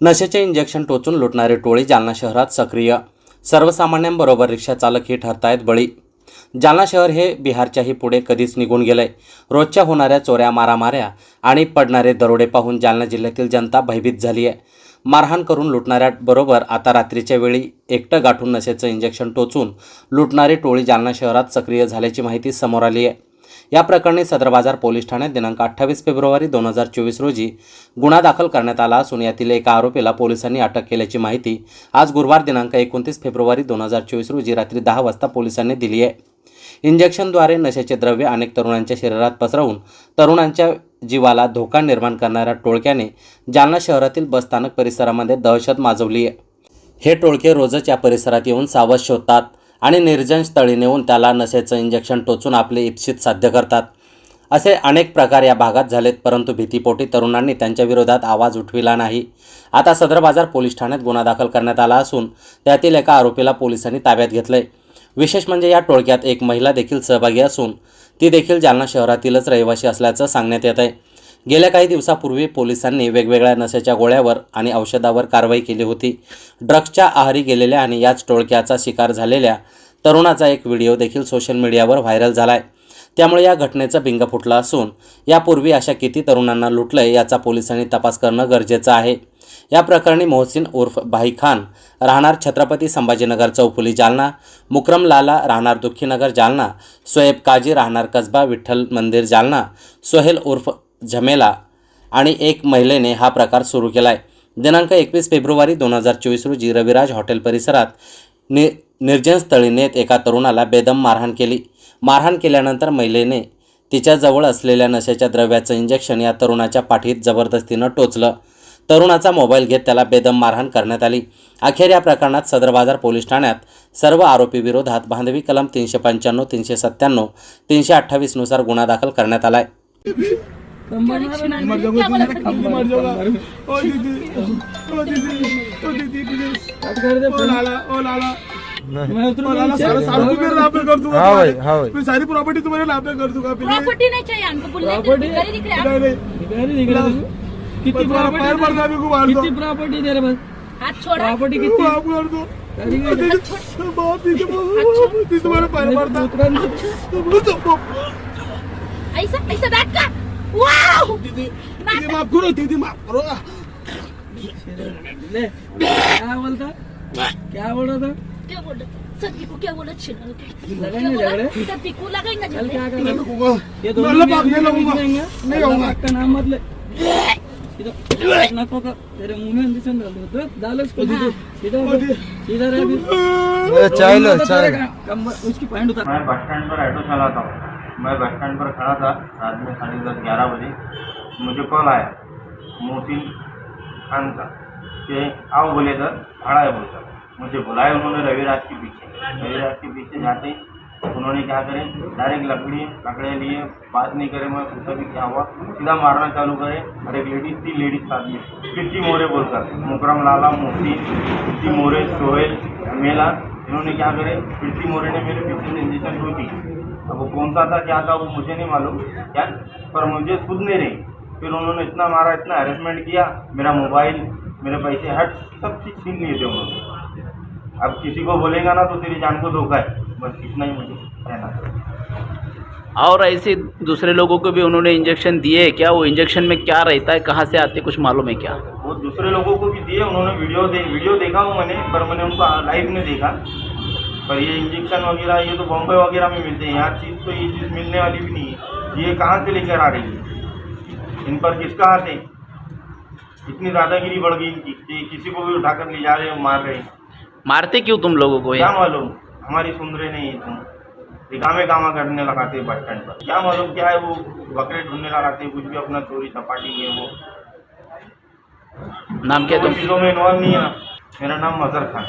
नशेचे इंजेक्शन टोचून लुटणारे टोळी जालना शहरात सक्रिय. सर्वसामान्यांबरोबर रिक्षा चालक ठरतायत बळी. जालना शहर हे बिहारच्याही पुढे कधीच निघून गेलंय. रोजच्या होणाऱ्या चोऱ्या मारामाऱ्या आणि पडणारे दरोडे पाहून जालना जिल्ह्यातील जनता भयभीत झाली आहे मारहाण करून लुटणाऱ्याबरोबर आता रात्रीच्या वेळी एकटं गाठून नशेचं इंजेक्शन टोचून लुटणारी टोळी जालना शहरात सक्रिय झाल्याची माहिती समोर आली आहे या प्रकरणी सदर बाजार पोलीस ठाण्यात दिनांक अठ्ठावीस फेब्रुवारी दोन हजार चोवीस रोजी गुन्हा दाखल करण्यात आला असून यातील एका आरोपीला पोलिसांनी अटक केल्याची माहिती आज गुरुवार दिनांक एकोणतीस फेब्रुवारी दोन हजार चोवीस रोजी रात्री दहा वाजता पोलिसांनी दिली आहे. इंजेक्शनद्वारे नशेचे द्रव्य अनेक तरुणांच्या शरीरात पसरवून तरुणांच्या जीवाला धोका निर्माण करणाऱ्या टोळक्याने जालना शहरातील बसस्थानक परिसरामध्ये दहशत माजवली आहे. हे टोळके रोजच या परिसरात येऊन सावध शोधतात. आणि निर्जन स्थळी नेऊन त्याला नशेचं इंजेक्शन टोचून आपले इप्सित साध्य करतात. असे अनेक प्रकार या भागात झालेत परंतु भीतीपोटी तरुणांनी त्यांच्या विरोधात आवाज उठविला नाही. आता सदर बाजार पोलीस ठाण्यात गुन्हा दाखल करण्यात आला असून त्यातील एका आरोपीला पोलिसांनी ताब्यात घेतलंय. विशेष म्हणजे या टोळक्यात एक महिला देखील सहभागी असून ती देखील जालना शहरातीलच रहिवासी असल्याचं सांगण्यात येत आहे गेल्या काही दिवसापूर्वी पोलिसांनी वेगवेगळ्या नशेच्या गोळ्यावर आणि औषधावर कारवाई केली होती. ड्रग्सच्या आहारी गेलेल्या आणि याच टोळक्याचा शिकार झालेल्या तरुणाचा एक व्हिडिओ देखील सोशल मीडियावर व्हायरल झाला आहे त्यामुळे या घटनेचं बिंग फुटलं असून यापूर्वी अशा किती तरुणांना लुटलंय याचा पोलिसांनी तपास करणं गरजेचं आहे. या प्रकरणी मोहसिन उर्फ भाई खान राहणार छत्रपती संभाजीनगर चौफुली जालना मुक्रम लाला राहणार दुःखीनगर जालना सोएब काजी राहणार कसबा विठ्ठल मंदिर जालना सोहेल उर्फ झमेला आणि एक महिलेने हा प्रकार सुरू केला आहे दिनांक एकवीस फेब्रुवारी दोन हजार चोवीस रोजी रविराज हॉटेल परिसरात नि निर्जनस्थळी नेत एका तरुणाला बेदम मारहाण केली. मारहाण केल्यानंतर महिलेने तिच्याजवळ असलेल्या नशेच्या द्रव्याचं इंजेक्शन या तरुणाच्या पाठीत जबरदस्तीनं टोचलं. तरुणाचा मोबाईल घेत त्याला बेदम मारहाण करण्यात आली. अखेर या प्रकरणात सदर बाजार पोलीस ठाण्यात सर्व आरोपीविरोधात बांधवी कलम तीनशे पंच्याण्णव तीनशे सत्त्याण्णव तीनशे अठ्ठावीसनुसार गुन्हा दाखल करण्यात आला आहे मर जाऊंगा तू मेरा खंबा मर जाऊंगा ओ दीदी ओ दीदी ओ दीदी प्लीज ओ लाला ओ लाला. ओ लाला सारा हाँ भाई, हाँ भाई। मैं प्रॉपर्टी तुम्हारे नाम पे कर दूंगा प्लीज प्रॉपर्टी नहीं चाहिए हमको बुल्ले Property? घर दिख रहा नहीं है नहीं. घरी निघाला तू? किती पैर प्रॉपर्टी पड़ता भी को मार दो किती प्रॉपर्टी दे रे बस. हाथ छोड़ा. प्रॉपर्टी तू किती? माफ कर दो तुम्हारे पैर पड़ता ऐसा ऐसा बैठ का वाओ दीदी दीदी माफ करो दीदी माफ करो ले क्या बोलता? क्या बोल रहा था क्या बोल सती को क्या बोला छिनल के लगाएंगे झगड़े? सती को लगाएंगे कल झगड़े। क्या लगूंगा। ये दोनों नहीं लगूंगा नहीं आऊंगा का नाम मत ले। इधर नको का तेरे मुंह में डाल दो। डालो उसको दीदी रह पैंट उतार मैं बस स्टैंड पर ऑटो चलाता हूँ। मैं बस स्टैंड पर खड़ा था रात में साढ़े दस ग्यारह बजे। मुझे कॉल आया मोहसिन खान का कि आओ बोले सर खड़ा है बोलता। मुझे बुलाया उन्होंने रविराज के पीछे। रविराज के पीछे जाते ही उन्होंने क्या करें डायरेक्ट लकड़ी लकड़े लिए बात नहीं करे मैं पूछा भी क्या हुआ? सीधा मारना चालू करे और एक लेडीज थी लेडीज साथ में। किर्ची मोरे बोलकर मुकरम लाला मोहसिन मोरे सोहेल मेला इन्होंने क्या करे किर्ची मोरे ने मेरे पीछे इंजेक्शन दी थी। अब वो कौन सा था, क्या था, वो मुझे नहीं मालूम। क्या पर मुझे खुद नहीं रही। फिर उन्होंने इतना मारा, इतना हैरेसमेंट किया, मेरा मोबाइल मेरे पैसे हट सब चीज़ छीन लिए थे उन्होंने। अब किसी को बोलेगा ना तो तेरी जान को धोखा है। बस इतना ही मुझे कहना और ऐसे दूसरे लोगों को भी उन्होंने इंजेक्शन दिए। क्या वो इंजेक्शन में क्या रहता है, कहाँ से आते कुछ मालूम है क्या? दूसरे लोगों को भी दिए उन्होंने वीडियो दे वीडियो देखा हूँ मैंने पर मैंने उनको लाइव नहीं देखा। पर ये इंजेक्शन वगैरह ये तो बॉम्बे वगैरह में मिलते हैं यहाँ चीज़ तो ये चीज़ मिलने वाली भी नहीं है। ये कहाँ से लेकर आ रही है? इन पर किसका हाथ है? इतनी दादागिरी बढ़ गई इनकी कि किसी को भी उठाकर ले जा रहे हैं मार रहे हैं। मारते क्यों तुम लोगों को क्या मालूम? हमारी सुन रहे नहीं है तुम। दिखामे कामा करने लगाते बस स्टैंड पर। क्या मालूम क्या है वो बकरे ढूँढने लगाते हैं कुछ भी अपना चोरी चपाटी है वो। नाम क्या है तुम? चीज़ों में इन्वॉल्व नहीं है। मेरा नाम मजहर खान।